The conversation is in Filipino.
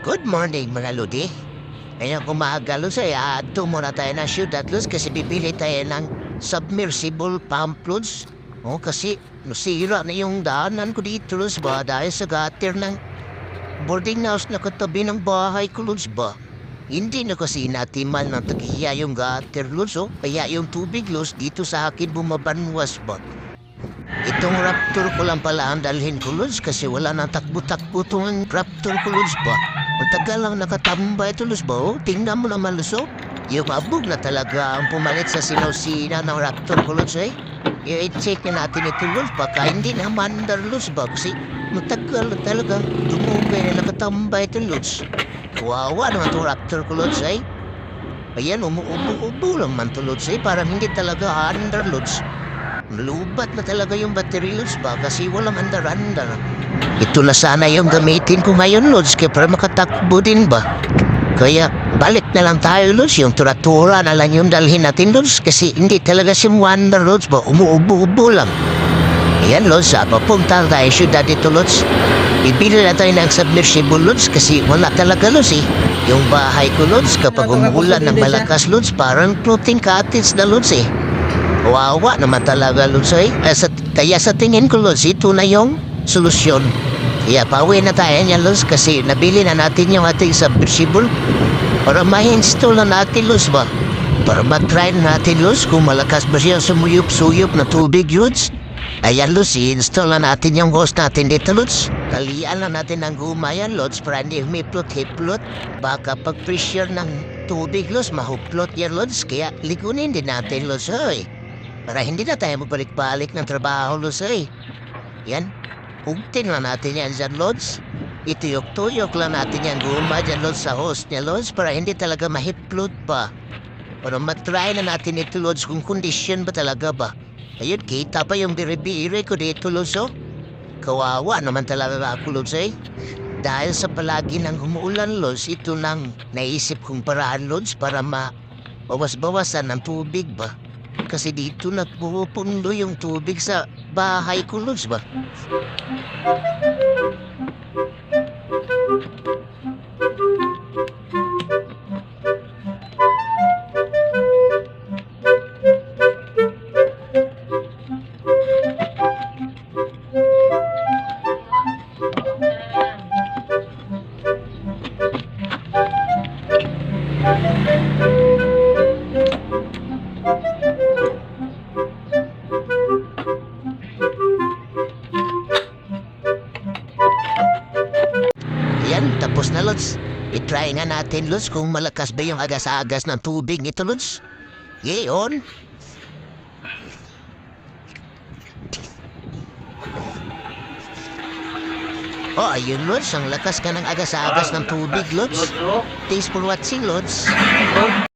Good morning mga lodi. Ngayon kumaga Luz ay ato muna tayo ng syudad Luz kasi bibili tayo ng submersible pump Luz. O kasi nasira na yung daanan ko dito Luz ba dahil sa gatir ng boarding house na katabi ng bahay ko Luz ba. Hindi na kasi natiman ng tagiya yung gatir Luz o kaya yung tubig Luz dito sa akin bumabanwas ba. Itong raptor ko lang pala ang dalhin ko, Luz, kasi wala nang takbo-takbo itong raptor ko, Luz ba? Matagal lang nakatambay ito, Luz ba? Oh, tingnan mo naman, Luz, oh. Yung abog na talaga ang pumalit sa sinusina ng raptor Luz, eh. I-check na natin ito, Luz, baka hindi na mandar, Luz? Kasi matagal na talaga dumugay na nakatambay ito, Luz. Kawawa naman itong raptor Luz, eh. Ayan, umuubo-ubo lang man to, Luz, eh. Parang hindi talaga under, Luz. Lubat na talaga yung battery, Lods ba? Kasi walang andar-andar. Ito na sana yung gamitin ko ngayon, Lods, kaya para makatakbo din ba? Kaya balik na lang tayo, Lods. Yung turatura na lang yung dalhin natin, Lods. Kasi hindi talaga si Wonder, Lods ba? Umuubo-ubo lang. Ayan, Lods, ah, papunta tayo syudad dito, Lods. Ibili na tayo ng submersible, Lods, kasi wala talaga, Lods, eh. Yung bahay ko, Lods, kapag umuulan ng malakas, Lods, parang floating cottage na, Lods, eh. Wawa naman talaga, eh. Eh, sa, kaya sa tingin ko, Lods, ito na yung solusyon. Kaya pauwi na tayo niya, Lods, kasi nabili na natin yung ating submersible para ma-install na natin, Lods, ba? Para matry na natin, Lods, kung malakas ba siya sumuyup-suyup na tubig, Lods. Ayan, Lods, i-install na natin yung hose natin dito, Lods. Kalian na natin ang gumayan, Lods, para hindi humiplot-hiplot. Baka pag pressure ng tubig, Lods, mahuplot yan, Lods. Kaya ligunin din natin, Lods, hoy. Para hindi na tayo magbalik-balik ng trabaho, Lods, hoy. Yan. Ugtin na natin yan dyan, Lods. Ituyok-tuyok lang natin yan guma dyan, Lods, sa host niya, Lods, para hindi talaga mahiplot pa. Para matry na natin ito, Lods, kung kondisyon ba talaga ba. Ayun, kita pa yung biri-biri ko dito, Lods, oh. Kawawa naman talaga ako, Lods, eh. Dahil sa palagi ng umuulan, Lods, ito nang naisip kong paraan, Lods, para ma bawas-bawasan ng tubig ba. Kasi dito nagpupundo yung tubig sa bahay ko, Lods, ba? Yan, I-try nga natin, Lods, kung malakas ba yung agas-agas ng tubig nito, Lods. Ngayon. Oh, ayun, Lods. Ang lakas ka ng agas-agas ng tubig, Lods. Thanks for watching, Lods.